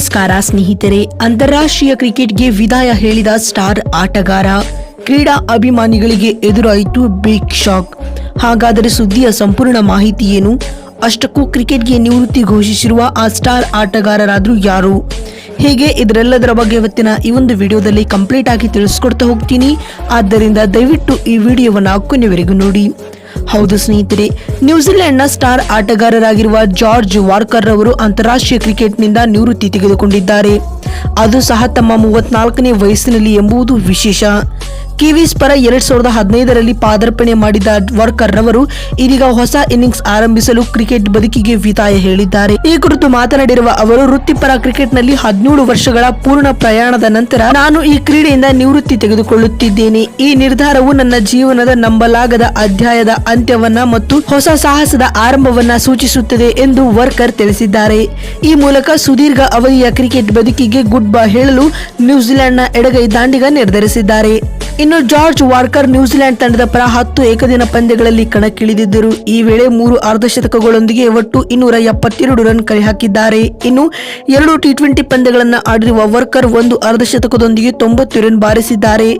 ನಮಸ್ಕಾರ ಸ್ನೇಹಿತರೆ. ಅಂತಾರಾಷ್ಟ್ರೀಯ ಕ್ರಿಕೆಟ್ಗೆ ವಿದಾಯ ಹೇಳಿದ ಸ್ಟಾರ್ ಆಟಗಾರ, ಕ್ರೀಡಾ ಅಭಿಮಾನಿಗಳಿಗೆ ಎದುರಾಯಿತು ಬಿಗ್ ಶಾಕ್. ಹಾಗಾದರೆ ಸುದ್ದಿಯ ಸಂಪೂರ್ಣ ಮಾಹಿತಿ ಏನು? ಅಷ್ಟಕ್ಕೂ ಕ್ರಿಕೆಟ್ಗೆ ನಿವೃತ್ತಿ ಘೋಷಿಸಿರುವ ಆ ಸ್ಟಾರ್ ಆಟಗಾರರಾದರೂ ಯಾರು? ಹೇಗೆ? ಇದರೆಲ್ಲದರ ಬಗ್ಗೆ ಇವತ್ತಿನ ಈ ಒಂದು ವಿಡಿಯೋದಲ್ಲಿ ಕಂಪ್ಲೀಟ್ ಆಗಿ ತಿಳಿಸ್ಕೊಡ್ತಾ ಹೋಗ್ತೀನಿ. ಆದ್ದರಿಂದ ದಯವಿಟ್ಟು ಈ ವಿಡಿಯೋವನ್ನು ಕೊನೆವರೆಗೂ ನೋಡಿ. ಹೌದು ಸ್ನೇಹಿತರೆ, ನ್ಯೂಜಿಲೆಂಡ್ನ ಸ್ಟಾರ್ ಆಟಗಾರರಾಗಿರುವ ಜಾರ್ಜ್ ವಾರ್ಕರ್ ರವರು ಅಂತಾರಾಷ್ಟ್ರೀಯ ಕ್ರಿಕೆಟ್ನಿಂದ ನಿವೃತ್ತಿ ತೆಗೆದುಕೊಂಡಿದ್ದಾರೆ. ಅದು ಸಹ ತಮ್ಮ ಮೂವತ್ನಾಲ್ಕನೇ ವಯಸ್ಸಿನಲ್ಲಿ ಎಂಬುದು ವಿಶೇಷ. ಕಿವೀಸ್ ಪರ ಎರಡ್ ಸಾವಿರದ ಹದಿನೈದರಲ್ಲಿ ಪಾದಾರ್ಪಣೆ ಮಾಡಿದ ವರ್ಕರ್ ರವರು ಇದೀಗ ಹೊಸ ಇನ್ನಿಂಗ್ಸ್ ಆರಂಭಿಸಲು ಕ್ರಿಕೆಟ್ ಬದುಕಿಗೆ ವಿದಾಯ ಹೇಳಿದ್ದಾರೆ. ಈ ಕುರಿತು ಮಾತನಾಡಿರುವ ಅವರು, ವೃತ್ತಿಪರ ಕ್ರಿಕೆಟ್ನಲ್ಲಿ ಹದಿನೇಳು ವರ್ಷಗಳ ಪೂರ್ಣ ಪ್ರಯಾಣದ ನಂತರ ನಾನು ಈ ಕ್ರೀಡೆಯಿಂದ ನಿವೃತ್ತಿ ತೆಗೆದುಕೊಳ್ಳುತ್ತಿದ್ದೇನೆ. ಈ ನಿರ್ಧಾರವು ನನ್ನ ಜೀವನದ ನಂಬಲಾಗದ ಅಧ್ಯಾಯದ ಅಂತ್ಯವನ್ನ ಮತ್ತು ಹೊಸ ಸಾಹಸದ ಆರಂಭವನ್ನ ಸೂಚಿಸುತ್ತದೆ ಎಂದು ವರ್ಕರ್ ತಿಳಿಸಿದ್ದಾರೆ. ಈ ಮೂಲಕ ಸುದೀರ್ಘ ಅವಧಿಯ ಕ್ರಿಕೆಟ್ ಬದುಕಿಗೆ ಗುಡ್ ಬೈ ಹೇಳಲು ನ್ಯೂಜಿಲೆಂಡ್ನ ಎಡಗೈ ದಾಂಡಿಗ ನಿರ್ಧರಿಸಿದ್ದಾರೆ. ಇನ್ನು ಜಾರ್ಜ್ ವಾರ್ಕರ್ ನ್ಯೂಜಿಲೆಂಡ್ ತಂಡದ ಪರ ಹತ್ತು ಏಕದಿನ ಪಂದ್ಯಗಳಲ್ಲಿ ಕಣಕ್ಕಿಳಿದಿದ್ದರು. ಈ ವೇಳೆ ಮೂರು ಅರ್ಧಶತಕಗಳೊಂದಿಗೆ ಒಟ್ಟು ಇನ್ನೂರ ಎಪ್ಪತ್ತೆರಡು ರನ್ ಕಲೆ ಹಾಕಿದ್ದಾರೆ ಇನ್ನು ಎರಡು ಟಿ ಟ್ವೆಂಟಿ ಪಂದ್ಯಗಳನ್ನು ಆಡಿರುವ ವರ್ಕರ್ ಒಂದು ಅರ್ಧಶತಕದೊಂದಿಗೆ ತೊಂಬತ್ತು ರನ್ ಬಾರಿಸಿದ್ದಾರೆ.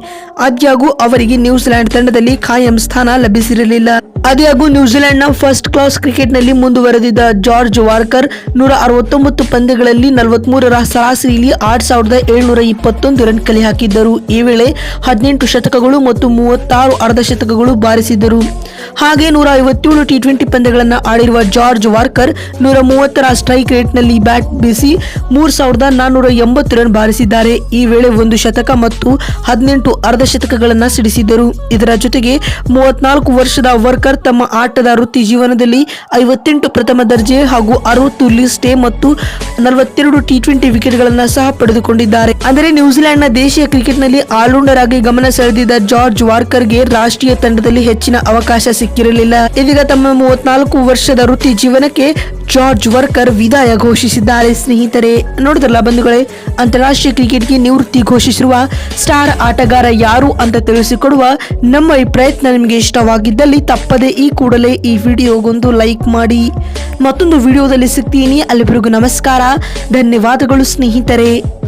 ಆದ್ಯಾಗೂ ಅವರಿಗೆ ನ್ಯೂಜಿಲೆಂಡ್ ತಂಡದಲ್ಲಿ ಖಾಯಂ ಸ್ಥಾನ ಲಭಿಸಿರಲಿಲ್ಲ. ಆದ್ಯಾಗೂ ನ್ಯೂಜಿಲೆಂಡ್ನ ಫಸ್ಟ್ ಕ್ಲಾಸ್ ಕ್ರಿಕೆಟ್ನಲ್ಲಿ ಮುಂದುವರೆದಿದ್ದ ಜಾರ್ಜ್ ವಾರ್ಕರ್ ನೂರ ಅರವತ್ತೊಂಬತ್ತು ಪಂದ್ಯಗಳಲ್ಲಿ ನಲವತ್ಮೂರರ ಸರಾಸರಿಯಲ್ಲಿ ಆರು ಸಾವಿರದ ಏಳ್ನೂರ ಇಪ್ಪತ್ತೊಂದು ರನ್ ಕಲೆ ಹಾಕಿದ್ದರು. ಈ ವೇಳೆ ಹದಿನೆಂಟು ಶತಕಗಳು ಮತ್ತು ಮೂವತ್ತಾರು ಅರ್ಧಶತಕಗಳು ಬಾರಿಸಿದ್ದರು. ಹಾಗೆ ನೂರ ಐವತ್ತೇಳು ಟಿ ಟ್ವೆಂಟಿ ಪಂದ್ಯಗಳನ್ನು ಆಡಿರುವ ಜಾರ್ಜ್ ವಾರ್ಕರ್ ನೂರ ಮೂವತ್ತರ ಸ್ಟ್ರೈಕ್ ರೇಟ್ನಲ್ಲಿ ಬ್ಯಾಟ್ ಬೀಸಿ ಮೂರು ಸಾವಿರದ ನಾನ್ನೂರ ಎಂಬತ್ತು ರನ್ ಬಾರಿಸಿದ್ದಾರೆ. ಈ ವೇಳೆ ಒಂದು ಶತಕ ಮತ್ತು ಹದಿನೆಂಟು ಅರ್ಧಶತಕಗಳನ್ನು ಸಿಡಿಸಿದ್ದರು. ಇದರ ಜೊತೆಗೆ ಮೂವತ್ನಾಲ್ಕು ವರ್ಷದ ವರ್ಕರ್ ತಮ್ಮ ಆಟದ ವೃತ್ತಿ ಜೀವನದಲ್ಲಿ ಐವತ್ತೆಂಟು ಪ್ರಥಮ ದರ್ಜೆ ಹಾಗೂ ಅರವತ್ತು ಲಿಸ್ಟ್ ಮತ್ತು ನಲವತ್ತೆರಡು ಟಿ ಟ್ವೆಂಟಿ ವಿಕೆಟ್ಗಳನ್ನು ಸಹ ಪಡೆದುಕೊಂಡಿದ್ದಾರೆ. ಅಂದರೆ ನ್ಯೂಜಿಲೆಂಡ್ನ ದೇಶೀಯ ಕ್ರಿಕೆಟ್ನಲ್ಲಿ ಆಲ್ರೌಂಡರ್ ಆಗಿ ಗಮನ ಸೆಳೆದಿದ್ದ ಜಾರ್ಜ್ ವಾರ್ಕರ್ಗೆ ರಾಷ್ಟ್ರೀಯ ತಂಡದಲ್ಲಿ ಹೆಚ್ಚಿನ ಅವಕಾಶ ಸಿಕ್ಕಿರಲಿಲ್ಲ. ಇದೀಗ ತಮ್ಮ ಮೂವತ್ನಾಲ್ಕು ವರ್ಷದ ವೃತ್ತಿ ಜೀವನಕ್ಕೆ ಜಾರ್ಜ್ ವರ್ಕರ್ ವಿದಾಯ ಘೋಷಿಸಿದ್ದಾರೆ. ಸ್ನೇಹಿತರೆ, ನೋಡಿದ್ರಲ್ಲ ಬಂಧುಗಳೇ, ಅಂತಾರಾಷ್ಟ್ರೀಯ ಕ್ರಿಕೆಟ್ಗೆ ನಿವೃತ್ತಿ ಘೋಷಿಸಿರುವ ಸ್ಟಾರ್ ಆಟಗಾರ ಯಾರು ಅಂತ ತಿಳಿಸಿಕೊಡುವ ನಮ್ಮ ಈ ಪ್ರಯತ್ನ ನಿಮಗೆ ಇಷ್ಟವಾಗಿದ್ದಲ್ಲಿ ತಪ್ಪದೆ ಈ ಕೂಡಲೇ ಈ ವಿಡಿಯೋಗೊಂದು ಲೈಕ್ ಮಾಡಿ. ಮತ್ತೊಂದು ವಿಡಿಯೋದಲ್ಲಿ ಸಿಗ್ತೀನಿ. ಅಲ್ಲಿವರೆಗೂ ನಮಸ್ಕಾರ. ಧನ್ಯವಾದಗಳು ಸ್ನೇಹಿತರೆ.